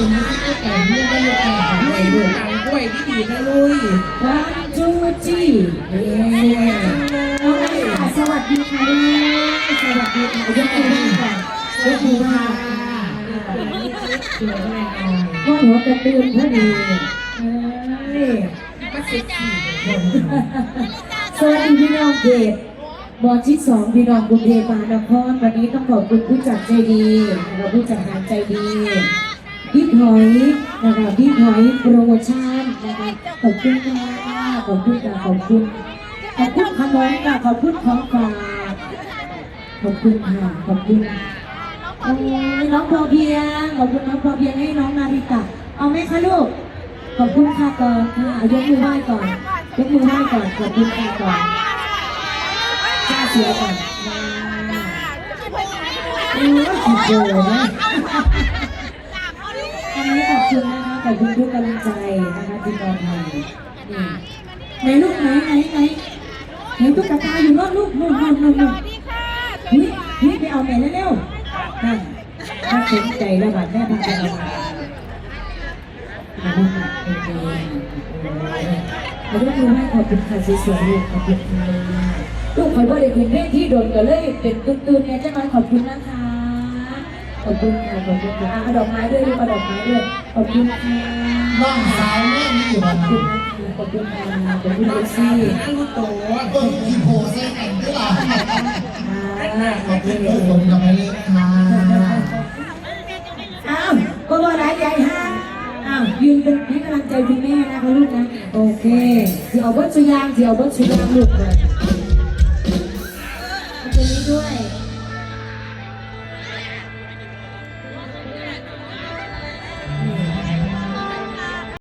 อยู่นะที่แต่เรื่อได้ลูกแก่ไปดูตังกล้วยที่ดีนะลุยวันจูจีเย้น้องนาริตาสวัสดีค่ะสวัสดีค่ะยกมือไหว้ก่อนยกมือไหว้สวยแน่นอนพ่อหนูกระตือนพอดีเอ้ยก็เซ็กซี่สวัสดีพี่น้องเกดบอลที่สองพี่น้องกรุงเทพมหานครวันนี้ต้องขอบคุณผู้จัดใจดีนะคะผู้จัดงานใจดี พี่หอยนะคะพี่หอยโปรโมชั่นนะคะขอบคุณค่ะขอบคุณค่ะขอบคุณขอบคุณขนมค่ะขอบคุณของฝากขอบคุณค่ะขอบคุณโอ้ยน้องพอเพียงขอบคุณน้องพอเพียงให้น้องนาริตะเอาไหมคะลูกขอบคุณค่ะก่อนค่ะยกมือไหว้ก่อนยกมือไหว้ก่อนขอบคุณค่ะก่อนจ้าเสียก่อนมาโอ้ยผิดเลยนะ อันนี้ขอบคุณนะคะขอบคุณทุกกำลังใจนะคะที่มองมานี่ไหนลูกไหนไหนไหนไหนตุ๊กตาอยู่รอดลูกนู่นนู่นนู่นนู่นเฮ้ยเฮ้ยไปเอาแม่เร็วๆนั่นถ้าสนใจแล้วบัดแม่พาไปเอามาเอามาค่ะโอเคเอาลูกมือให้ขอบคุณค่ะสวยๆลูกขอบคุณค่ะลูกคอยว่าเด็กเห็นเล่นที่โดนก็เลยเป็นตื่นๆเนี่ยจะมาขอบคุณนะคะ ขอบคุณค่ะขอบคุณค่ะเอาดอกไม้ด้วยลูกเอาดอกไม้ด้วยขอบคุณค่ะน้องสาวแม่มีอยู่ขบ้าองบคุณนะคะขอบคุณค่ะขอบคุณเอซี่นั่งรู้ตัวเบิ้งที่โพใส่กันด้วยล่ะค่ะขอบคุณทุกคนกับแม่เล็กค่ะอ้าวก็ว่าร้ายใหญ่ห้างอ้าวยืนเป็นให้กำลังใจคุณแม่นะคะลูกนะ โอเคเดี๋ยวเอาวัตถุยางเดี๋ยวเอาวัตถุยางลูกเลยเอาตัวนี้ด้วย